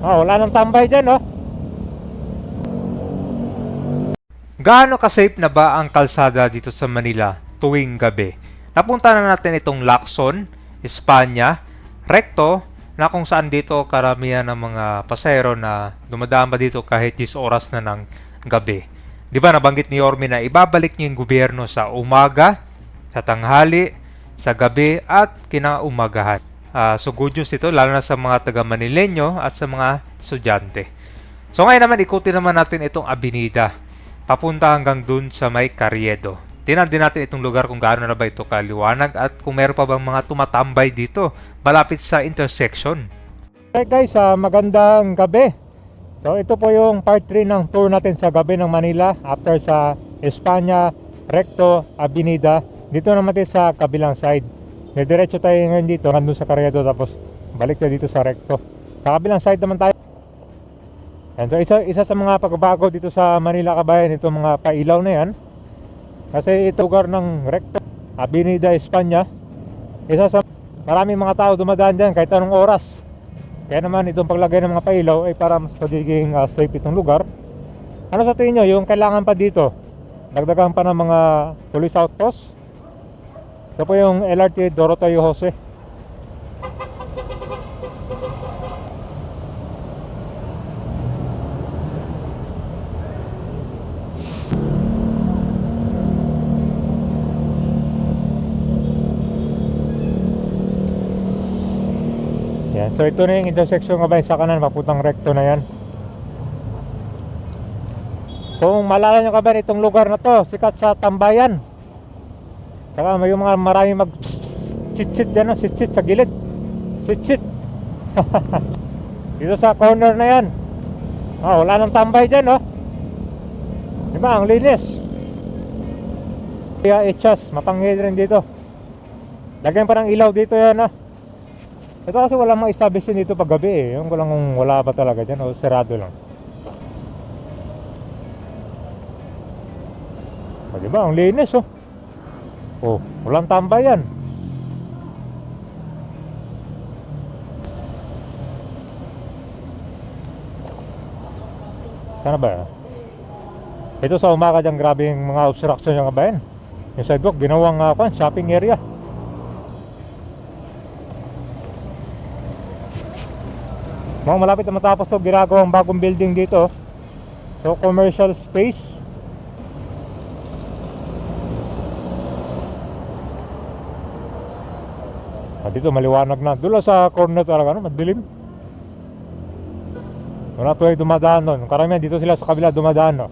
Oh, wala nang tambay dyan, oh. Gaano ka-safe na ba ang kalsada dito sa Manila tuwing gabi? Napunta na natin itong Lacson, Espanya, Recto, na kung saan dito karamihan ng mga pasahero na dumadaan dito kahit 10 oras na ng gabi. Di ba nabanggit ni Orme na ibabalik niyo yung gobyerno sa umaga, sa tanghali, sa gabi at kinaumagahan. Ah, so good news ito lalo na sa mga taga Manileño at sa mga estudyante. So ngayon naman ikutin naman natin itong Abinida papunta hanggang dun sa may Carriedo. Tingnan din natin itong lugar kung gaano na ba ito kaliwanag at kung meron pa bang mga tumatambay dito malapit sa intersection. Okay guys, ah, magandang gabi. So ito po yung part 3 ng tour natin sa gabi ng Manila after sa Espanya, Recto, Avenida. Dito naman tayo sa kabilang side. Diretso tayo ngayon dito, nandun sa Carriedo tapos balik tayo dito sa Recto. Sa kabilang side naman tayo. Yan, so isa, isa sa mga pagbabago dito sa Manila kabayan, itong mga pailaw na yan. Kasi ito lugar ng Recto, Avenida Espanya. Isa sa maraming mga tao dumadaan dyan kahit anong oras. Kaya naman itong paglagay ng mga pailaw ay para mas magiging uh, safe itong lugar. Ano sa tingin nyo, yung kailangan pa dito? Dagdagan pa ng mga police outpost? Ito po yung LRT Doroteo Jose. Yan. So ito na yung intersection nga ba sa kanan, papuntang recto na yan. Kung malala nyo ka ba itong lugar na to, sikat sa tambayan. Saka may mga marami mag sit-sit dyan, sit-sit sa gilid. Sit-sit. Dito sa corner na yan. Oh, wala nang tambay dyan, no? Diba, ang linis. Kaya echas, mapanghid rin dito. Lagyan pa ng ilaw dito yan, no? Ito kasi walang mga establishment dito pag gabi eh. Yung ko kung wala ba talaga dyan o serado lang. O diba, ang linis oh. Oh, walang tambayan. Sana ba? Ito sa umaga dyan, grabe yung mga obstruction yung kabayan. Yung sidewalk, ginawang uh, shopping area. Mga malapit na matapos to, ginagawang bagong building dito. So, commercial space. Ah, dito maliwanag na. Doon sa corner talaga, no? madilim. Wala tuloy dumadaan nun. Karamihan dito sila sa kabila dumadaan. No?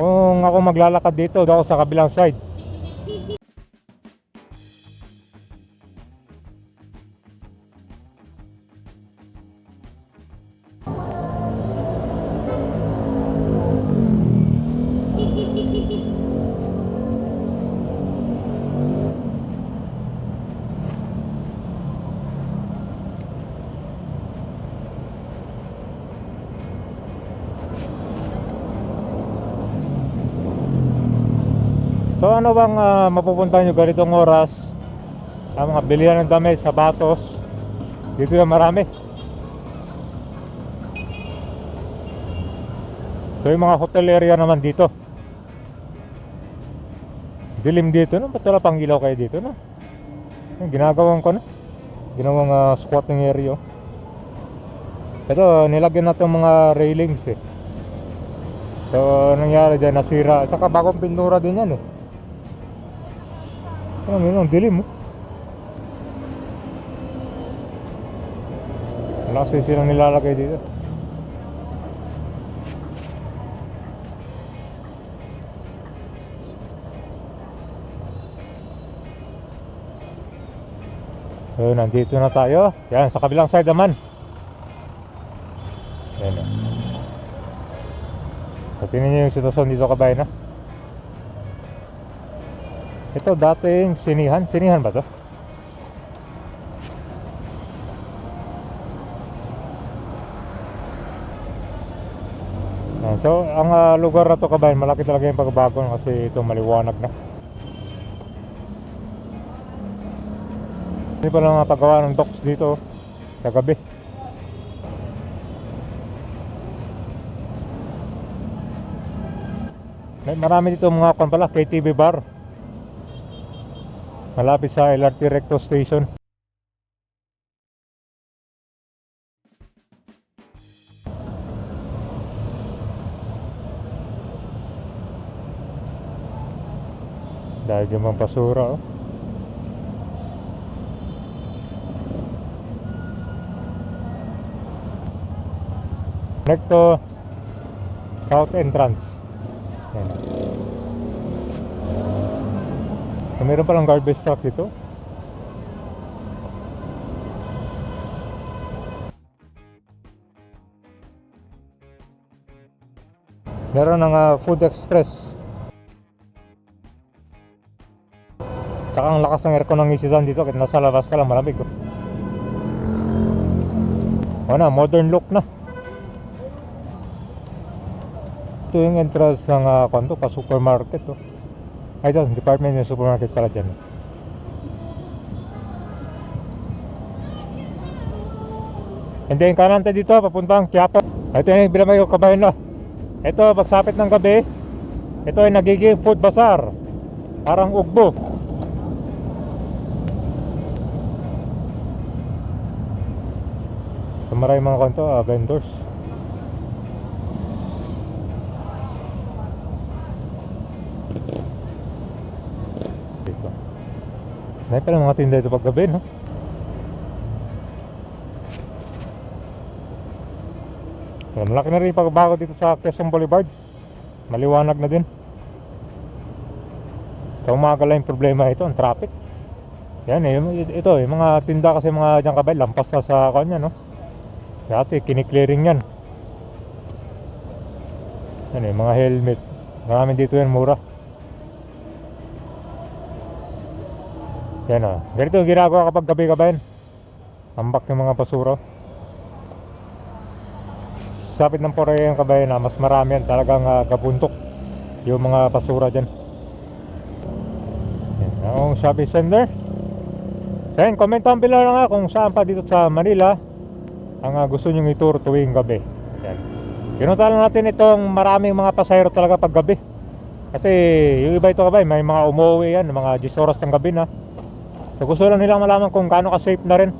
Kung ako maglalakad dito, daw sa kabilang side. So ano bang uh, mapupuntahan nyo ganitong oras? Ang mga bilihan ng damit, sapatos. Dito yung marami. So yung mga hotel area naman dito. Dilim dito, no? Ba't wala pang ilaw kayo dito, no? Yung ginagawang ko, no? Ginawang uh, squatting area. oh. Ito, nilagyan natin mga railings, eh. So, nangyari dyan, nasira. Tsaka bagong pintura din yan, eh. Ang dilim mo. Wala kasi silang nilalagay dito. So, nandito na tayo. Yan, sa kabilang side naman. Yan o. So, tingnan nyo yung sitwasyon dito kabayan, no? Ito dating sinihan. Sinihan ba to? So, ang uh, lugar na to kabayan, malaki talaga yung pagbabago kasi ito maliwanag na. Hindi pa lang napagawa ng docks dito oh, sa gabi. May marami dito mga kon pala, KTV bar. Malapit sa LRT Recto Station. Dahil yung mga basura oh. Recto South Entrance. Yan. So, meron palang garbage truck dito. Meron ng ah, Food Express. Tsaka ang lakas ng aircon ng isitan dito kahit nasa labas ka lang malamig. Oh. O na, modern look na. Ito yung entrance ng uh, kwanto, pa supermarket. Oh. Ay, ito, department ng supermarket pala dyan. And then kanan tayo dito, papuntang Quiapo. Ito yung binamay ko kabayan na. Ito, pagsapit ng gabi, ito ay nagiging food bazaar. Parang ugbo. So maraming mga kanto, ah, vendors. May pala mga tinda dito paggabi, no? So, malaki na rin yung pagbabago dito sa Quezon Boulevard. Maliwanag na din. Sa umaga lang yung problema ito, ang traffic. Yan eh, ito yung mga tinda kasi mga dyan kabay, lampas na sa kanya, no? Dati, kiniklearing yan. Yan eh, mga helmet. Maraming dito yan, mura. Yan ah. Ganito yung ginagawa kapag gabi kabayan. Tambak yung mga basura. Sapit ng Poraya yung kabayan na mas marami yan. Talagang ah, gabuntok yung mga basura dyan. Yan. Ang shopping center. So yan, comment down below lang nga kung saan pa dito sa Manila ang ah, gusto nyong ituro tuwing gabi. Yan. Kinunta lang natin itong maraming mga pasahero talaga pag gabi. Kasi yung iba ito kabay, may mga umuwi yan, mga 10 oras ng gabi na. So gusto lang nilang malaman kung gaano ka safe na rin